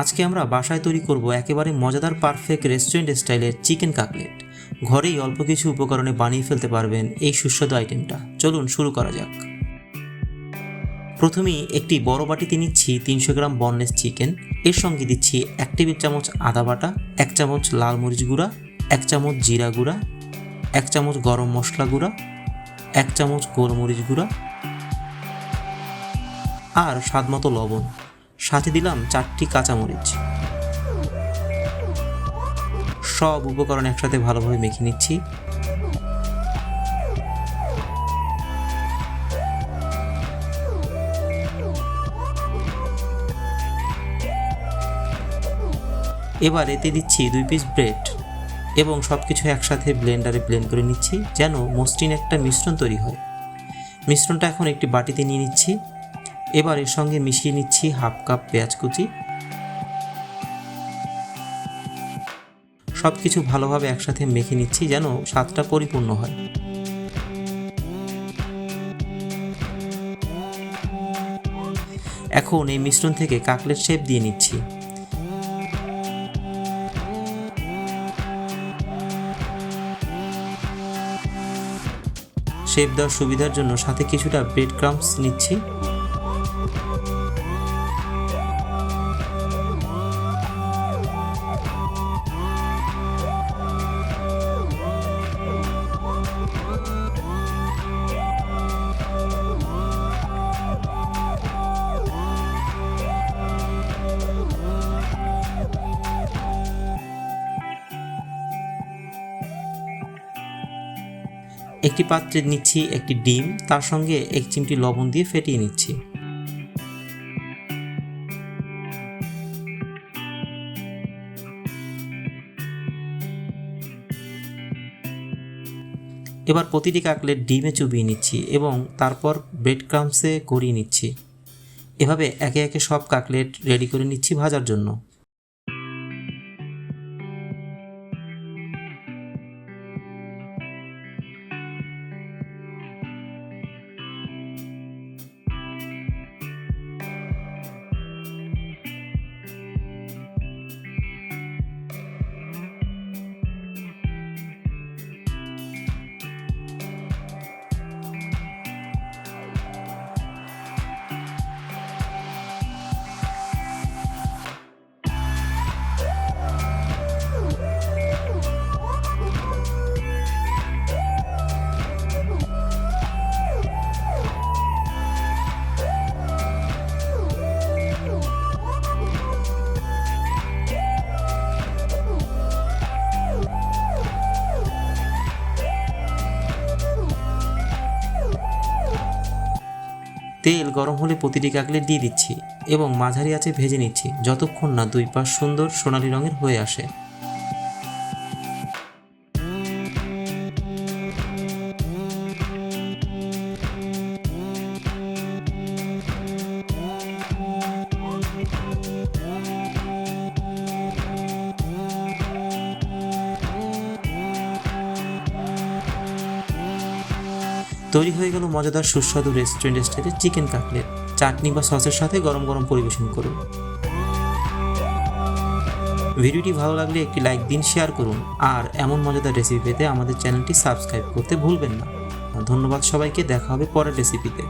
আজকে আমরা বাসায় তৈরি করব একেবারে মজাদার পারফেক্ট রেস্টুরেন্ট স্টাইলের চিকেন কাকলেট ঘরেই অল্প কিছু উপকরণে বানিয়ে ফেলতে পারবেন এই সুস্বাদু আইটেমটা চলুন শুরু করা যাক। প্রথমেই একটি বড় বাটিতে নিচ্ছি তিনশো গ্রাম বনলেস চিকেন এর সঙ্গে দিচ্ছি এক টেবিল চামচ আদা বাটা, এক চামচ লাল মরিচ গুঁড়া, এক চামচ জিরা গুঁড়া, এক চামচ গরম মশলা গুঁড়া, এক চামচ গোলমরিচ গুঁড়া আর স্বাদমতো লবণ। সাথে দিলাম চারটি কাঁচামরিচ। সব উপকরণ একসাথে ভালোভাবে মেখে নিচ্ছি। এবার এতে দিচ্ছি দুই পিস ব্রেড এবং সব কিছু একসাথে ব্লেন্ডারে ব্লেন্ড করে নিচ্ছি, যেন মসৃণ একটা মিশ্রণ তৈরি হয়। মিশ্রণটা এখন একটি বাটিতে নিয়ে নিচ্ছি। এবার এর সঙ্গে মিশিয়ে নিচ্ছি হাফ কাপ পেঁয়াজ কুচি। সব কিছু ভালোভাবে একসাথে মেখে নিচ্ছি যেন স্বাদটা পরিপূর্ণ হয়। এখন এই মিশ্রণ থেকে কাকলেট শেপ দিয়ে নিচ্ছি। শেপ দেওয়ার সুবিধার জন্য সাথে কিছুটা ব্রেড ক্রাম্পস নিচ্ছি। একটি পাত্রে নিচ্ছি একটি ডিম, তার সঙ্গে এক চিমটি লবণ দিয়ে ফেটিয়ে নিচ্ছি। এবার প্রতিটি কাকলেট ডিমে চুবিয়ে নিচ্ছি এবং তারপর ব্রেড ক্রামসে করিয়ে নিচ্ছি। এভাবে একে একে সব কাকলেট রেডি করে নিচ্ছি ভাজার জন্য। তেল গরম হলে প্রতিটি কাকলে দিয়ে দিচ্ছি এবং মাঝারি আছে ভেজে নিচ্ছি, যতক্ষণ না দুই পাশ সুন্দর সোনালি রঙের হয়ে আসে। তৈরি হয়ে গেল মজাদার সুস্বাদু রেস্টুরেন্ট স্টাইলের চিকেন কাটলেট। চাটনি বা সসের সাথে গরম গরম পরিবেশন করুন। ভিডিওটি ভালো লাগলে একটি লাইক দিন, শেয়ার করুন। আর এমন মজাদার রেসিপি পেতে আমাদের চ্যানেলটি সাবস্ক্রাইব করতে ভুলবেন না। ধন্যবাদ সবাইকে, দেখা হবে পরের রেসিপিতে